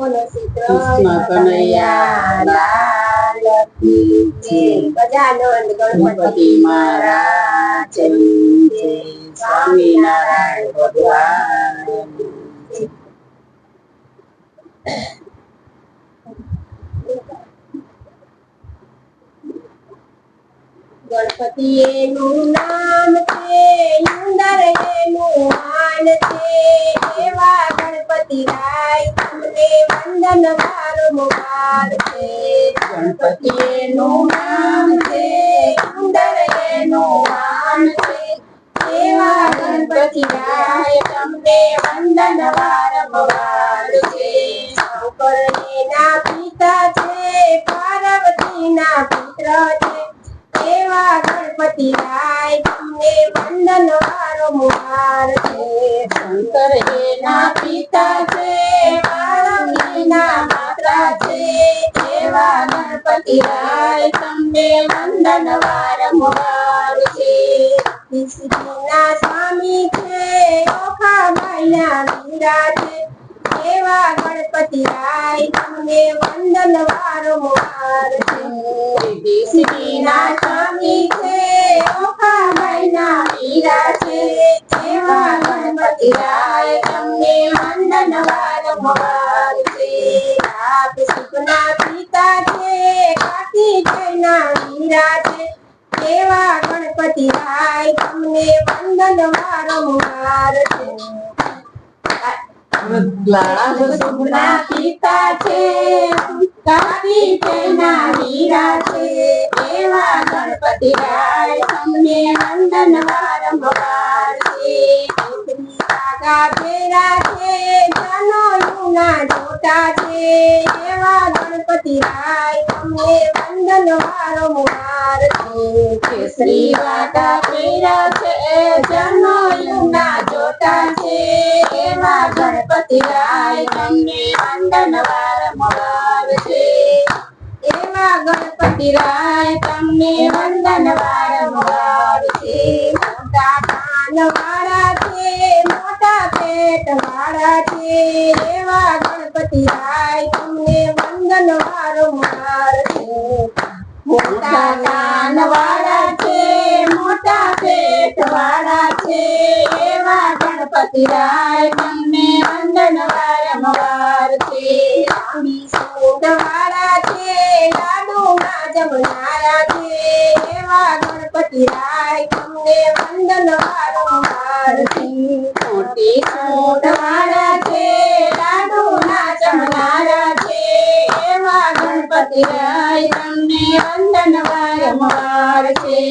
કૃષ્ણ કનૈયા લાલ સ્વામિનારાયણ ભગવાન. ગણપતિ એનું નામ છે વંદન મુબાર છે ગણપતિ એનું નામ છે સુંદર એનું છે એવા ગણપતિ રાય તમને વંદન વારંવાર છે શંકર એના પિતા છે પાર્વતી ના પુત્ર છે એવા ગણપતિ રાય તમને વંદન વારંવાર છે શંકર એના પિતા છે પાર્વતીના માતા છે એવા રાય તમને વંદન વારંવાર છે શ્રીના સ્વામી છે ઓખાબાઈના મીરા છે એવા ગણપતિ તમને વંદન વારંવાર છે છે આપ સુખના પિતા જયના ગણપતિ રાય તમને વંદન વારંવાર છે સુખના પિતા છે. જાનો છે એવા ગણપતિ રાય તમને વંદન વારંવાર છે. શ્રી વાટા પીરા છે જનો યુના જોતા છે. એવા ગણપતિ રાય તમને વંદન વારંવાર છે. એવા ગણપતિ રાય તમને વંદન વારંવાર છે. મોટા કાન વાળા છે, મોટા પેટ વાળા છે. એવા ગણપતિ રાય તમને વંદન વારંવાર છે મોટા કાન વાળા છે, મોટા પેટ વાળા છે, એવા ગણપતિ રાય તમને વંદન વારંવાર છે લાંબી સોટ વાળા છે લાડુના જમનારા છે, એવા ગણપતિ રાય તમને વંદન વારંવાર છે મોટી સોટ વાળા છે લાડુના ચમનારા છે એવા ગણપતિ રાય તમને વંદન વારંવાર છે.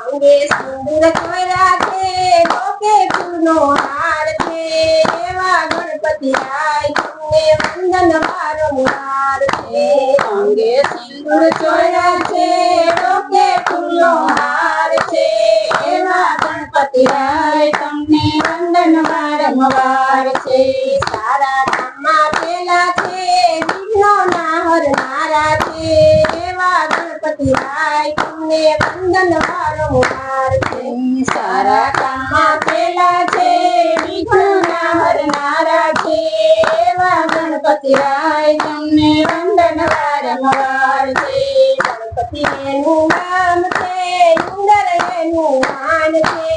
અંગે સિંદૂર ચોર્યા છે લોકે ફૂલનો હાર છે. એવા ગણપતિરાય તમને વંદન વારંવાર છે. અંગે સિંદૂર ચોરા છે ડોકે ફૂલનો હાર છે. એવા ગણપતિ રાય તમને વંદન વારંવાર છે. સારા કામમાં પેલા છે વિઘ્નો ના હરનારા છે એવા ગણપતિ તમને વંદન છે. સારા કામમાં પેલા છે વિઘ્નના હરનારા છે. એવા ગણપતિ તમને વંદન વારંવાર છે. ગણપતિ એનું નામ છે સુંદર એનું માન છે.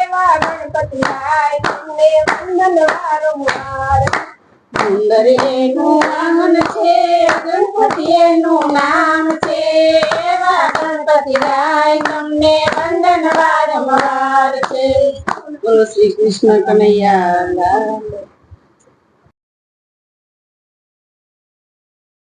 એવા ગણપતિ રાય તમને વંદન વારંવાર છે. સુંદર એનું વાહન છે ગણપતિ એનું નામ ગણપતિ રાય તમને વંદન વારંવાર છે. શ્રી કૃષ્ણ કનૈયા